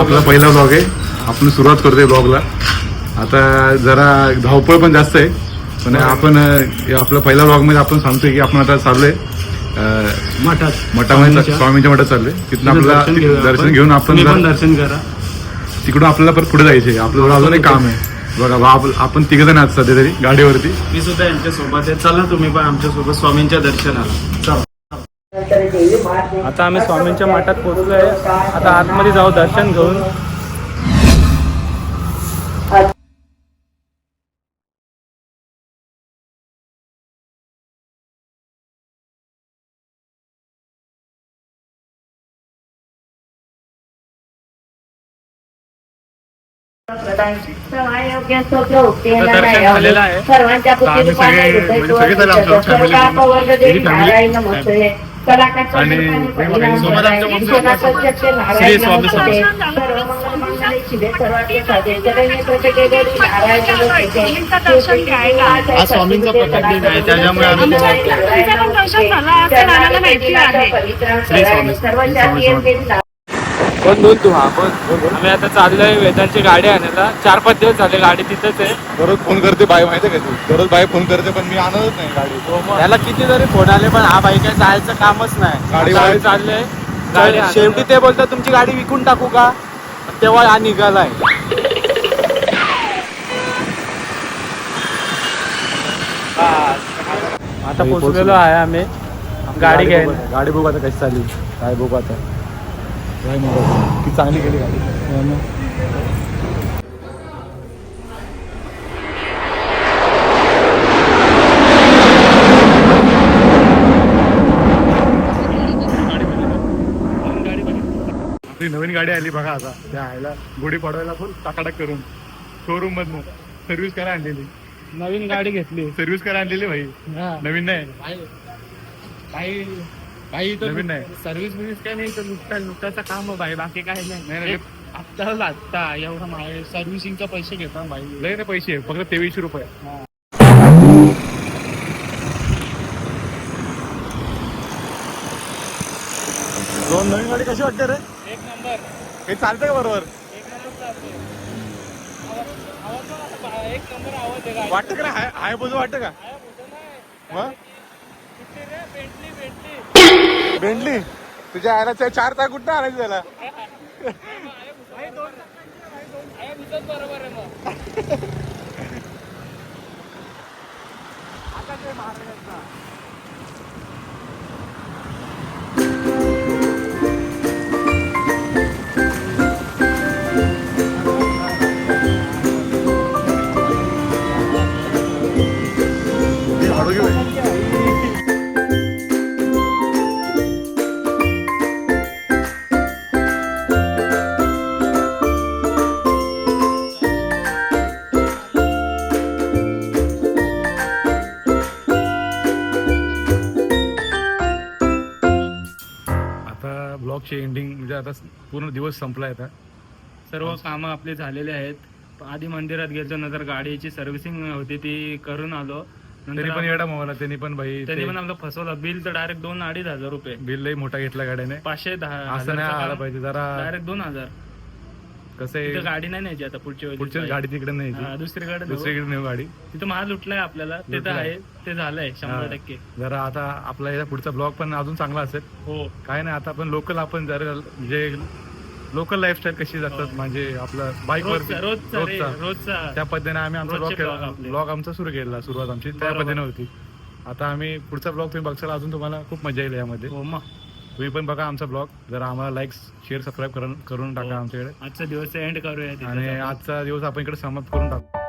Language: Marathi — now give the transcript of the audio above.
आपला पहिला ब्लॉग आहे. आपण सुरुवात करतोय ब्लॉगला आता जरा धावपळ पण जास्त आहे. पण आपण अं, आपला पहिला ब्लॉगमध्ये आपण सांगतोय की आपण आता चाललोय अं, मठात. मठामध्ये स्वामींच्या. मठात चाललोय. तिथनं आपल्याला दर्शन घेऊया दर्शन आपण. घेऊन आपण तुम्ही पण जरा- दर्शन करा. तिकडून आपल्याला परत पुढे जायचे आपलं थोडं अजून एक काम आहे. बघा बा- आप- आपण तिघ जण आहात सध्या तरी गाडीवरती. मी सुद्धा यांच्या सोबत आहे. चला तुम्ही पण आमच्यासोबत स्वामींच्या दर्शनाला. चला. आता आम्ही स्वामींच्या मठात पोहोचलोय आता आतमध्ये जाऊ दर्शन घेऊन दर्शन झालेलं आहे. सर्वांच्या म्हणजे आणि स्वामींचा प्रकट दिन आहे, त्याच्यामुळे आम्ही श्री स्वामी कोण बोल तू हा बोल आम्ही आता चाललोय वेदांची गाडी आणायला. चार पाच दिवस झाले गाडी तिथंच आहे. दररोज फोन करते बाय माहिती आहे का तू? दररोज बाय फोन करते पण मी आणतच नाही गाडी. त्याला किती जरी फोन आले पण हा बाई काय जायचं कामच नाही. गाडी गाडी चाललंय. गाडी शेवटी ते बोलतात तुमची गाडी विकून टाकू का? तेव्हा हा निघालाय. आता पोचलेलो आहे आम्ही. गाडी घ्यायला. गाडी बघू आता कशी चालली. काय बघू आता. चांगली गेली गाडी नवीन गाडी आली बघा आता. त्या आयला गुढी पाडवायला फुल टाकाटाक करून. शोरूम मधनं. सर्व्हिस करा आणलेली. नवीन गाडी घेतली. सर्व्हिस करा आणलेली भाई. नवीन नाही. काही नवीन नाही. सर्व्हिस बिर्व्हिस काय नाही तर नुकता नुकताचं काम भाई बाकी काही नाही, नाही आत्ता लागता एवढा माय सर्व्हिसिंगचा पैसे घेता भाई. लय ना पैसे फक्त तेवीसशे रुपये. दोन नवीन गाडी कशी वाटते रे? एक नंबर. हे चालतंय का बरोबर? एक नंबर एक नंबर आवाज वाटतं का रे? हाय हाय बोजू वाटतं का? मग? रे? बेंटली तुझ्या आयला चार तास कुठं आणायचं त्याला? भाई हळू ब्लॉगची एंडिंग म्हणजे आता पूर्ण दिवस संपलाय आता. सर्व कामं आपली झालेली आहेत. आधी मंदिरात गेलो नंतर गाडीची सर्व्हिसिंग होती ती करून आलो. नंतर पण येडा मोबाईल त्यांनी पण भाई त्यांनी पण आपलं फसवलं. बिल तर डायरेक्ट दोन अडीच हजार रुपये. बिल लई मोठा घेतला गाड्याने. पाचशे दहा असं नाही आला पाहिजे जरा डायरेक्ट दोन हजार. कसं तिथं आहे गाडी नाही न्यायची आता पुढच्या वेळी पुढच्या गाडी तिकडे नाही हा. दुसरीकडे. दुसरीकडे नेऊ गाडी तिथं माल लुटलाय आपल्याला ते तर लुटलाय. आहे ते झालंय शंभर हा. टक्के जरा आता आपला याचा पुढचा ब्लॉग पण अजून चांगला असेल हो काय नाही आता आपण लोकल आपण जरा जे लोकल लाईफस्टाईल कशी जातात म्हणजे आपलं बाईक रोजचा वर रोजचा रे, रोजचा त्या पद्धतीने आम्ही आमचा रोजचे ब्लॉग आपले. ब्लॉग आमचा सुरू केला सुरुवात आमची त्या बरोबर. पद्धतीने होती आता आम्ही पुढचा ब्लॉग तुम्ही बघशाल अजून तुम्हाला खूप मजा येईल यामध्ये हो मग तुम्ही पण बघा आमचा ब्लॉग जरा आम्हाला लाईक शेअर सबस्क्राईब करून करून टाका हो. आमच्याकडे आजचा दिवस एंड करूया आणि. आजचा दिवस आपण इकडे समाप्त करून टाकू